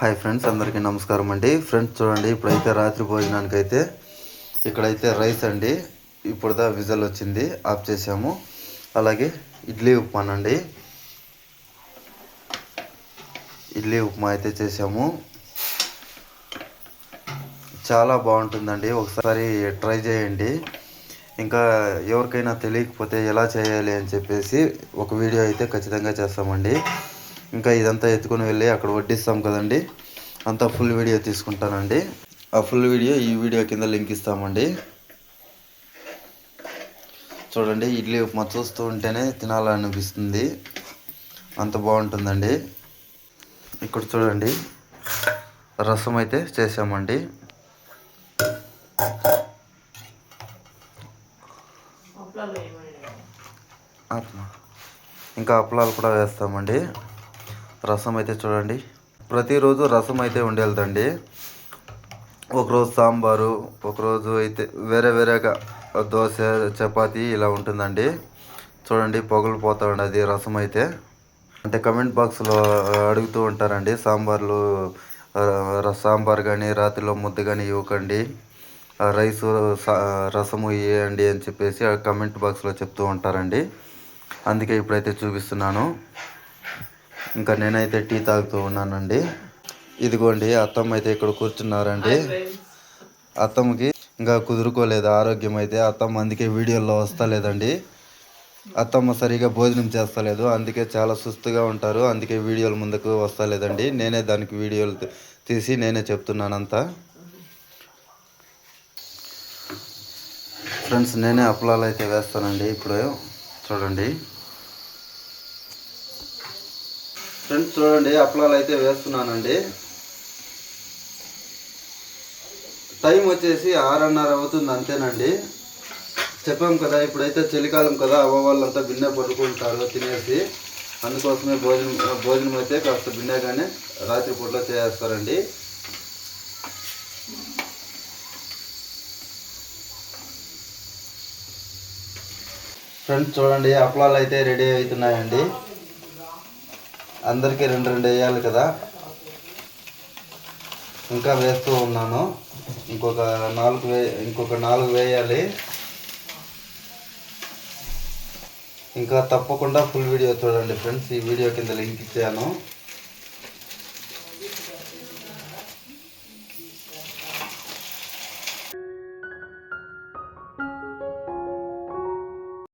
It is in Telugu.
హాయ్ ఫ్రెండ్స్ అందరికీ నమస్కారం అండి. ఫ్రెండ్స్ చూడండి ఇప్పుడైతే రాత్రి భోజనానికి అయితే ఇక్కడైతే రైస్ అండి. ఇప్పుడుదా విజల్ వచ్చింది ఆఫ్ చేసాము అలాగే ఇడ్లీ ఉప్మా అండి ఇడ్లీ ఉప్మా అయితే చేసాము చాలా బాగుంటుందండి. ఒకసారి ట్రై చేయండి. ఇంకా ఎవరికైనా తెలియకపోతే ఎలా చేయాలి అని చెప్పేసి ఒక వీడియో అయితే ఖచ్చితంగా చేస్తామండి. ఇంకా ఇదంతా ఎత్తుకొని వెళ్ళి అక్కడ వడ్డిస్తాం కదండి. అంతా ఫుల్ వీడియో తీసుకుంటానండి. ఆ ఫుల్ వీడియో ఈ వీడియో కింద లింక్ ఇస్తామండి. చూడండి ఇడ్లీ ఉప్మా చూస్తూ ఉంటేనే తినాలనిపిస్తుంది. అంత బాగుంటుందండి. ఇక్కడ చూడండి రసం అయితే చేసామండి. ఇంకా అప్పలాలు కూడా వేస్తామండి. రసం అయితే చూడండి. ప్రతిరోజు రసం అయితే ఉండేదండి. ఒకరోజు సాంబారు ఒకరోజు అయితే వేరే వేరేగా దోశ చపాతి ఇలా ఉంటుందండి. చూడండి పొగలు పోతా ఉండదు రసం అయితే అంటే కమెంట్ బాక్స్లో అడుగుతూ ఉంటారండి సాంబార్లు ర- సాంబార్ కానీ రాత్రిలో ముద్ద కానీ ఇవ్వకండి. రైసు సా- రసము ఇవ్వండి అని చెప్పేసి ఆ కమెంట్ బాక్స్లో చెప్తూ ఉంటారండి. అందుకే ఇప్పుడైతే చూపిస్తున్నాను. ఇంకా నేనైతే టీ తాగుతూ ఉన్నానండి. ఇదిగోండి అత్తమ్మ అయితే ఇక్కడ కూర్చున్నారండి. అత్తమ్మకి ఇంకా కుదురుకోలేదు ఆరోగ్యం అయితే. అత్తమ్మ అందుకే వీడియోలో వస్తలేదండి. అత్తమ్మ సరిగా భోజనం చేస్తలేదు అందుకే చాలా సుస్తుగా ఉంటారు. అందుకే వీడియోలు ముందుకు వస్తలేదండి. నేనే దానికి వీడియోలు తీసి నేనే చెప్తున్నాను అంతా ఫ్రెండ్స్ నేనే అప్పలాలు అయితే వేస్తానండి. ఇప్పుడు చూడండి. ఫ్రెండ్స్ చూడండి అప్పలాలు అయితే వేస్తున్నానండి. టైం వచ్చేసి ఆరున్నర అవుతుంది అంతేనండి. చెప్పాం కదా ఇప్పుడైతే చలికాలం కదా అవ్వ వాళ్ళంతా బిన్నె పడుకుంటారు తినేసి. అందుకోసమే భోజనం భోజనం అయితే కాస్త బిన్నెగానే రాత్రిపూటలో చేస్తారండి. ఫ్రెండ్స్ చూడండి అప్పలాలు అయితే రెడీ అవుతున్నాయండి. అందరికీ రెండు రెండు వేయాలి కదా. ఇంకా వేస్తూ ఉన్నాను. ఇంకొక నాలుగు వే ఇంకొక నాలుగు వేయాలి. ఇంకా తప్పకుండా ఫుల్ వీడియో చూడండి ఫ్రెండ్స్ ఈ వీడియో కింద లింక్ ఇచ్చాను.